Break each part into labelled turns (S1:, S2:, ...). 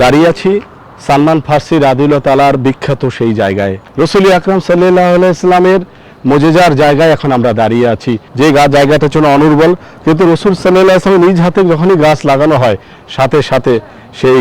S1: দাঁড়িয়ে আছি সালমান ফার্সি রাদিউল্লাহ তালার বিখ্যাত সেই জায়গায়। রসুল আকরাম সাল্লাহ ইসলামের মজেজার জায়গায় এখন আমরা দাঁড়িয়ে আছি। যে গাছ জায়গাটা ছিল অনুর্বল, কিন্তু রসুল সাল্লাহ ইসলামের নিজ হাতে যখনই গাছ লাগানো হয়, সাথে সাথে সেই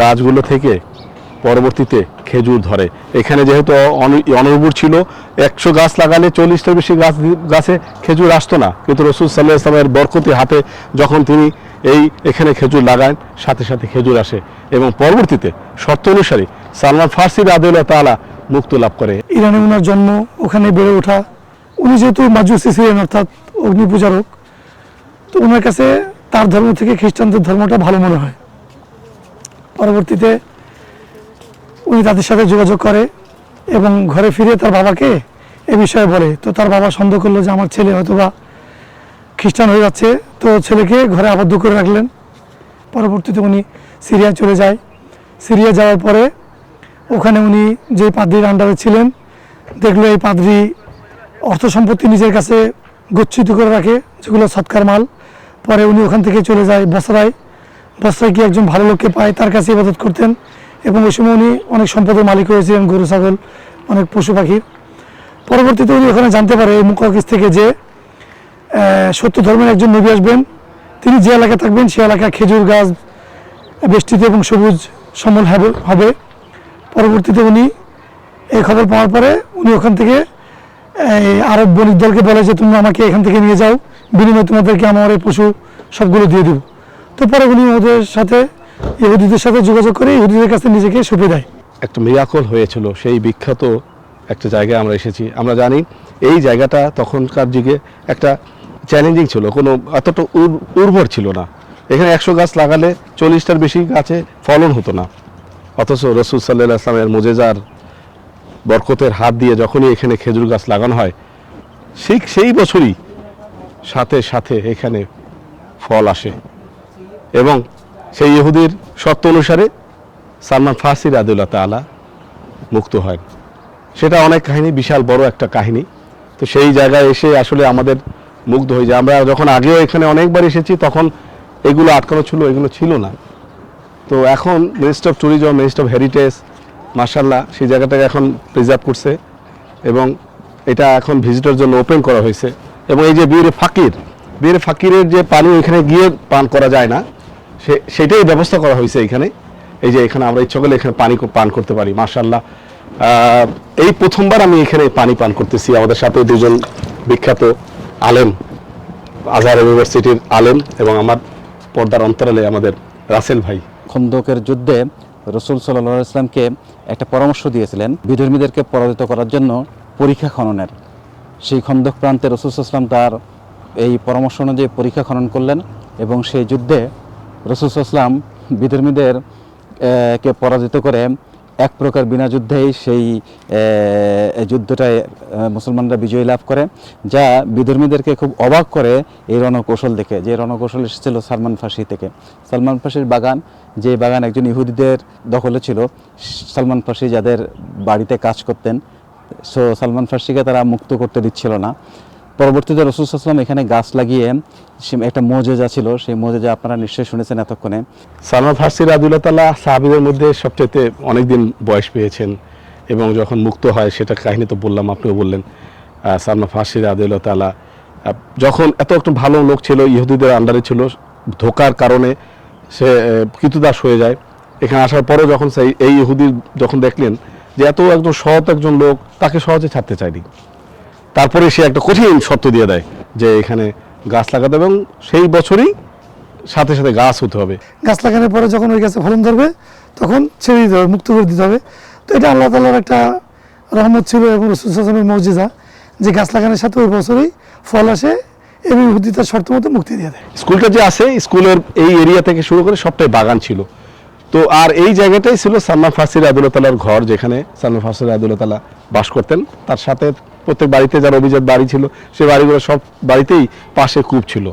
S1: গাছগুলো থেকে পরবর্তীতে খেজুর ধরে। এখানে যেহেতু অন- অনর্বর ছিল, একশো গাছ লাগালে চল্লিশটার বেশি গাছ গাছে খেজুর আসতো না। কিন্তু রসুল সাল্লাহ ইসলামের বরকতি হাতে যখন তিনি এই, এখানে খেজুর লাগান, সাথে সাথে খেজুর আসে এবং পরবর্তীতে শর্ত অনুসারে সালমান ফার্সি রাদিউল্লাহ তাআলা মুক্তি লাভ করে।
S2: ইরানে ওনার জন্ম, ওখানে বেড়ে ওঠা। উনি যেহেতু মাজুসি ছিলেন, অর্থাৎ অগ্নি পূজারক তো ওনার কাছে তার ধর্ম থেকে খ্রিস্টানদের ধর্মটা ভালো মনে হয়। পরবর্তীতে উনি তাদের সাথে যোগাযোগ করে এবং ঘরে ফিরে তার বাবাকে এ বিষয়ে বলে। তো তার বাবা সন্দেহ করল যে আমার ছেলে হয়তোবা খ্রিস্টান হয়ে যাচ্ছে। তো ছেলেকে ঘরে আবদ্ধ করে রাখলেন। পরবর্তীতে উনি সিরিয়া চলে যায়। সিরিয়া যাওয়ার পরে ওখানে উনি যে পাদ্রির আন্ডারে ছিলেন, দেখল এই পাদ্রি অর্থ সম্পত্তি নিজের কাছে গচ্ছিত করে রাখে, যেগুলো সৎকার মাল। পরে উনি ওখান থেকে চলে যায় বসরায়। বসরায় কি একজন ভালো লোককে পায়, তার কাছে ইবাদত করতেন। এবং ওই সময় উনি অনেক সম্পদের মালিক হয়েছিলেন গরু, ছাগল, অনেক পশু পাখির পরবর্তীতে উনি ওখানে জানতে পারে, এই মুকাকিস থেকে যে সত্য ধর্মের একজন নবী আসবেন, তিনি যে এলাকায় থাকবেন সে এলাকায় খেজুর গাছ, বেষ্টিত এবং সবুজ সমল হবে পরবর্তীতে উনি এই খবর পাওয়ার পরে উনি ওখান থেকে আরব বণিক দলকে বলে যে তুমি আমাকে এখান থেকে নিয়ে যাও, বিনিময়ে তোমাদেরকে আমার এই পশু সবগুলো দিয়ে দেবো। তো পরে উনি ওদের সাথে ইহুদিদের সাথে যোগাযোগ করে ইহুদিদের কাছে নিজেকে সঁপে দেয়।
S1: একটা মিরাকল হয়েছিল, সেই বিখ্যাত একটা জায়গায় আমরা এসেছি। আমরা জানি এই জায়গাটা তখনকার যুগে একটা চ্যালেঞ্জিং ছিল, কোনো এতটা উর- উর্বর ছিল না। এখানে একশো গাছ লাগালে চল্লিশটার বেশি গাছে ফলন হতো না। অথচ রসুল সাল্লাহ আসলামের মোজেজার বরকতের হাত দিয়ে যখনই এখানে খেজুর গাছ লাগানো হয়, ঠিক সেই বছরই সাথে সাথে এখানে ফল আসে। এবং সেই ইহুদির সত্য অনুসারে সালমান ফার্সি রাদুল্লাহ তালা মুক্ত হয়। সেটা অনেক কাহিনী, বিশাল বড় একটা কাহিনী। তো সেই জায়গায় এসে আসলে আমাদের মুগ্ধ হয়ে যায়। আমরা যখন আগেও এখানে অনেকবার এসেছি, তখন এগুলো আটকানো ছিল, এগুলো ছিল না। তো এখন minister of tourism minister of heritage মার্শাল্লাহ সেই জায়গাটাকে এখন প্রিজার্ভ করছে এবং এটা এখন ভিজিটর জন্য ওপেন করা হয়েছে। এবং এই যে বীর ফাকির বীর ফাকিরের যে পানি এখানে গিয়ে পান করা যায় না। সেটাই ব্যবস্থা করা হয়েছে এখানে। এই যে এখানে আমরা ইচ্ছা করলে এখানে পানি পান করতে পারি মার্শাল্লাহ এই প্রথমবার আমি এখানে পানি পান করতেছি। আমাদের সাথে দুজন বিখ্যাত আলেম, আজহার ইউনিভার্সিটির আলেম এবং আমার পর্দার অন্তরালে আমাদের রাসেল ভাই।
S3: খন্দকের যুদ্ধে রসুল সাল্লাহ ইসলামকে একটা পরামর্শ দিয়েছিলেন, বিধর্মীদেরকে পরাজিত করার জন্য পরীক্ষা খননের। সেই খন্দক প্রান্তে রসুল ইসলাম তার এই পরামর্শ অনুযায়ী পরীক্ষা খনন করলেন এবং সেই যুদ্ধে রসুল ইসলাম বিধর্মীদের কে পরাজিত করে এক প্রকার বিনা যুদ্ধেই সেই যুদ্ধটায় মুসলমানরা বিজয় লাভ করে, যা বিধর্মীদেরকে খুব অবাক করে এই রণকৌশল দেখে, যে রণকৌশল এসেছিল সালমান ফাঁসি থেকে। সালমান ফাঁসির বাগান, যে বাগান একজন ইহুদিদের দখলে ছিল, সালমান ফাঁসি যাদের বাড়িতে কাজ করতেন, সো সালমান ফার্সিকে তারা মুক্ত করতে দিচ্ছিল না। পরবর্তীতে রসুল আসলাম এখানে গাছ লাগিয়ে সে- একটা মোজেজা ছিল সেই মোজেজা আপনারা নিশ্চয়ই শুনেছেন এতক্ষণে।
S1: সালমান ফার্সি রাদুল্লাহ তাল্লাহ সাহাবিদের মধ্যে সবচেয়ে অনেকদিন বয়স পেয়েছেন এবং যখন মুক্ত হয় সেটা কাহিনী তো বললাম আপনিও বললেন আহ, সালমান ফার্সি রাদুল্লাহ তাল্লাহ যখন এত একটু ভালো লোক ছিল ইহুদিদের আন্ডারে ছিল ধোকার কারণে সে কৃতদাস হয়ে যায়। এখানে আসার পরেও যখন সেই এই ইহুদি যখন দেখলেন যে এত একজন সৎ একজন লোক তাকে সহজে ছাড়তে চায়নি। তারপরে সে একটা কঠিন শর্ত দিয়ে দেয় যে এখানে গাছ লাগাতে এবং সেই বছরই সাথে সাথে গাছ হতে হবে।
S2: গাছ লাগানোর পরে যখন ওই গাছে ফলন ধরবে তখন ছেড়ে দিতে হবে মুক্ত করে দিতে হবে। তো এটা আল্লাহ তালার একটা রহমত ছিল এবং রসুলের মর্যাদা যে গাছ লাগানোর সাথে ওই বছরই ফল আসে এবং ইহুদি তার শর্ত মতো মুক্তি দিয়ে দেয়।
S1: স্কুলটা যে আছে স্কুলের এই এরিয়া থেকে শুরু করে সবটাই বাগান ছিল। তো আর এই জায়গাটাই ছিল সালমান ফাসির আদুল্লাহ তালার ঘর যেখানে সালমান ফাসির আদুল্লাহ তালা বাস করতেন। তার সাথে প্রত্যেক বাড়িতে যার অভিজাত বাড়ি ছিল, সে বাড়িগুলো সব বাড়িতেই পাশে কূপ ছিল।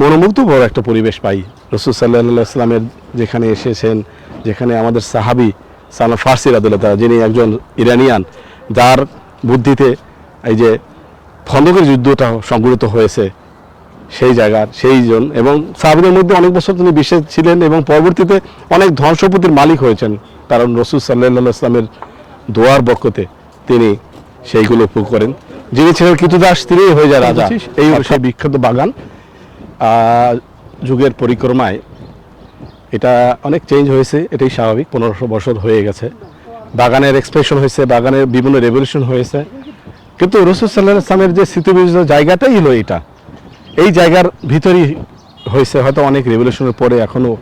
S1: মনোমুগ্ধকর একটা পরিবেশ পাই। রসুল সাল্লাহ ইসলামের যেখানে এসেছেন, যেখানে আমাদের সাহাবি সালমান ফার্সি রাদুল্লাহ যিনি একজন ইরানিয়ান, যার বুদ্ধিতে এই যে খন্দকের যুদ্ধটা সংঘটিত হয়েছে সেই জায়গার সেই জন। এবং সাহাবিদের মধ্যে অনেক বছর তিনি বিশেষ ছিলেন এবং পরবর্তীতে অনেক ধন সম্পত্তির মালিক হয়েছেন। কারণ রসুল সাল্লাহ ইসলামের দোয়ার বরকতে তিনি সেইগুলো উপভোগ করেন। যিনি ছিলেন কৃতদাস তিনি হয়ে যায় রাজা। এই সেই বিখ্যাত বাগান। যুগের পরিক্রমায় এটা অনেক চেঞ্জ হয়েছে এটাই স্বাভাবিক। পনেরোশো বছর হয়ে গেছে। বাগানের এক্সপ্রেশন হয়েছে বাগানের বিভিন্ন রেভলিউশন হয়েছে। কিন্তু রসুল সাল্লাহ ইসলামের যে স্মৃতিবিজড়িত জায়গাটাই হলো এটা। এই জায়গার ভিতরই হয়েছে, হয়তো অনেক রেভলিউশনের পরে এখনও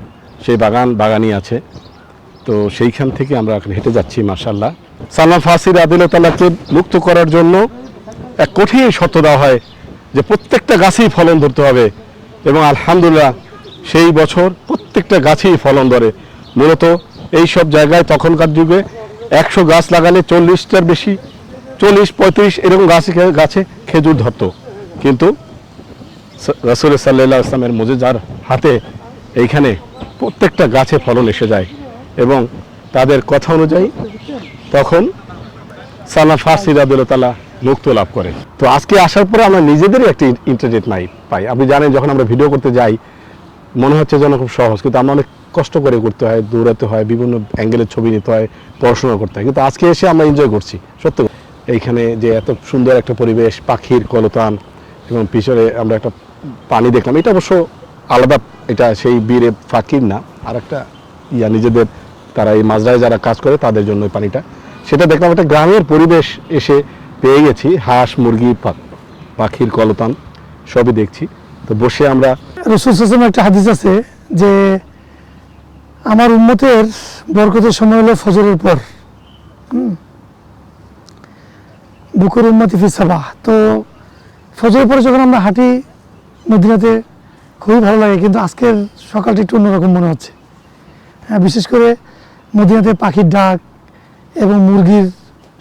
S1: সেই বাগান, বাগানই আছে। তো সেইখান থেকে আমরা এখন হেঁটে যাচ্ছি মার্শাল্লাহ সালমান ফাসির আদিলতাল্লাহকে মুক্ত করার জন্য এক কঠিন শর্ত দেওয়া হয় যে প্রত্যেকটা গাছেই ফলন ধরতে হবে এবং আলহামদুলিল্লাহ সেই বছর প্রত্যেকটা গাছেই ফলন ধরে। মূলত এই সব জায়গায় তখনকার যুগে একশো গাছ লাগালে চল্লিশটার বেশি, চল্লিশ পঁয়ত্রিশ এরকম গাছ, গাছে খেজুর ধরতো। কিন্তু রসুল সাল্লাহ ইসলামের মুজিজার হাতে এইখানে প্রত্যেকটা গাছে ফলন এসে যায় এবং তাদের কথা অনুযায়ী তখন সালমান ফার্সি রাদুল্লাহ মুক্ত লাভ করে। তো আজকে আসার পরে আমরা নিজেদেরই একটি ইন্টারনেট নাই পাই। আপনি জানেন, যখন আমরা ভিডিও করতে যাই, মনে হচ্ছে যেন খুব সহজ, কিন্তু আমরা অনেক কষ্ট করে করতে হয়, দৌড়াতে হয়, বিভিন্ন অ্যাঙ্গেলের ছবি নিতে হয়, পড়াশোনা করতে হয়। কিন্তু আজকে এসে আমরা এনজয় করছি, সত্য। এইখানে যে এত সুন্দর একটা পরিবেশ, পাখির কলতান এবং পিছনে আমরা একটা পানি দেখলাম। এটা অবশ্য আলাদা, এটা সেই বীরে ফাকির না। আর একটা ইয়া, নিজেদের তারা এই মাজরায় যারা কাজ করে তাদের জন্য ওই পানিটা। সেটা দেখলাম একটা গ্রামের পরিবেশ এসে পেয়ে গেছি। হাঁস, মুরগি পাখির কলতান, সবই দেখছি। তো বসে আমরা
S2: রসুল একটা হাদিস আছে যে আমার উন্মতের বরকতের সময় হলো ফজরের পর। বুকুর উন্মতি ফিসাবাহ তো ফজরের পরে যখন আমরা হাঁটি মদিনাতে খুবই ভালো লাগে, কিন্তু আজকের সকালটা একটু অন্যরকম মনে হচ্ছে। হ্যাঁ বিশেষ করে মদিনাতে পাখির ডাক এবং মুরগির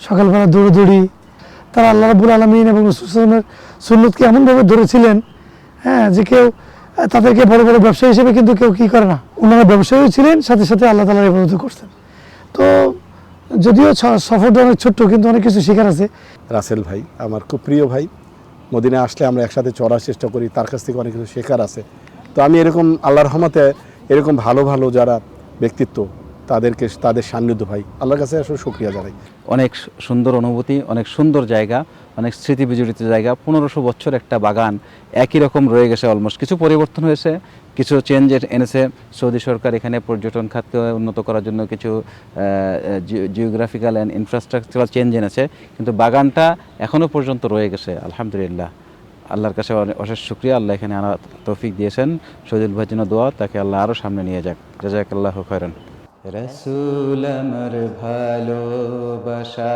S2: সকালবেলা দৌড়দৌড়ি, তারা আল্লাহ রাবুল আলমিন এবং রসুলের সুন্নতকে এমনভাবে ধরেছিলেন হ্যাঁ যে কেউ, তাদেরকে বড় বড় ব্যবসায়ী হিসেবে কিন্তু কেউ কি করে না। ওনারা ব্যবসায়ী ছিলেন, সাথে সাথে আল্লাহ তালার ইবাদত করতেন তো যদিও সফরটা অনেক ছোট্ট কিন্তু অনেক কিছু শেখার আছে।
S1: রাসেল ভাই, আমার খুব প্রিয় ভাই মদিনায় আসলে আমরা একসাথে চড়ার চেষ্টা করি, তার কাছ থেকে অনেক কিছু শেখার আছে। তো আমি এরকম আল্লাহর রহমতে এরকম ভালো ভালো যারা ব্যক্তিত্ব, তাদেরকে, তাদের সান্নিধ্য ভাই আল্লাহর কাছে আসলে শুক্রিয়া জানাই।
S3: অনেক সুন্দর অনুভূতি, অনেক সুন্দর জায়গা। অনেক স্মৃতি বিজড়িত জায়গা। পনেরোশো বছর একটা বাগান একই রকম রয়ে গেছে অলমোস্ট কিছু পরিবর্তন হয়েছে, কিছু চেঞ্জ এনেছে। সৌদি সরকার এখানে পর্যটন খাতকে উন্নত করার জন্য কিছু জিওগ্রাফিক্যাল অ্যান্ড ইনফ্রাস্ট্রাকচারাল চেঞ্জ এনেছে। কিন্তু বাগানটা এখনও পর্যন্ত রয়ে গেছে, আলহামদুলিল্লাহ। আল্লাহর কাছে অশেষ শুক্রিয়া। আল্লাহ এখানে আনা তৌফিক দিয়েছেন। শহীদুল ভাইয়ের জন্য দোয়া, তাকে আল্লাহ আরও সামনে নিয়ে যাক। জাজাক আল্লাহ খয়রান। রসুল আমার ভালোবাসা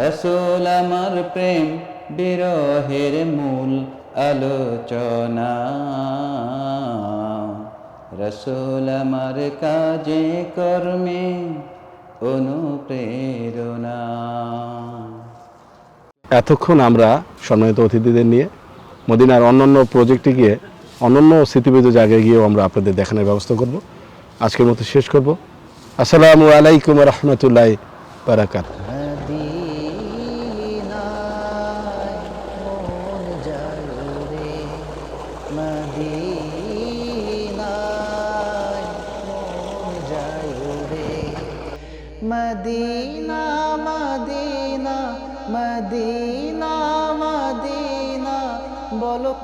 S3: রসুল আমার প্রেম বিরহের মূল আলোচনা। রসুল আমার কাজে কর্মে অনুপ্রেরণা।
S1: এতক্ষণ আমরা সম্মানিত অতিথিদের নিয়ে মদিনার অন্যান্য প্রজেক্টে গিয়ে অন্যান্য স্মৃতিবিদ জায়গায় গিয়েও আমরা আপনাদের দেখানোর ব্যবস্থা করব। আজকের মতো শেষ করব। আসসালামু আলাইকুম রহমতুল্লাহ বারাকাত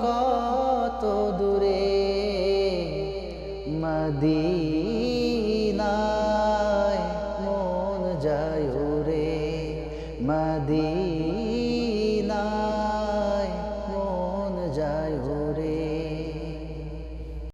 S4: কত দূরে মদিনা।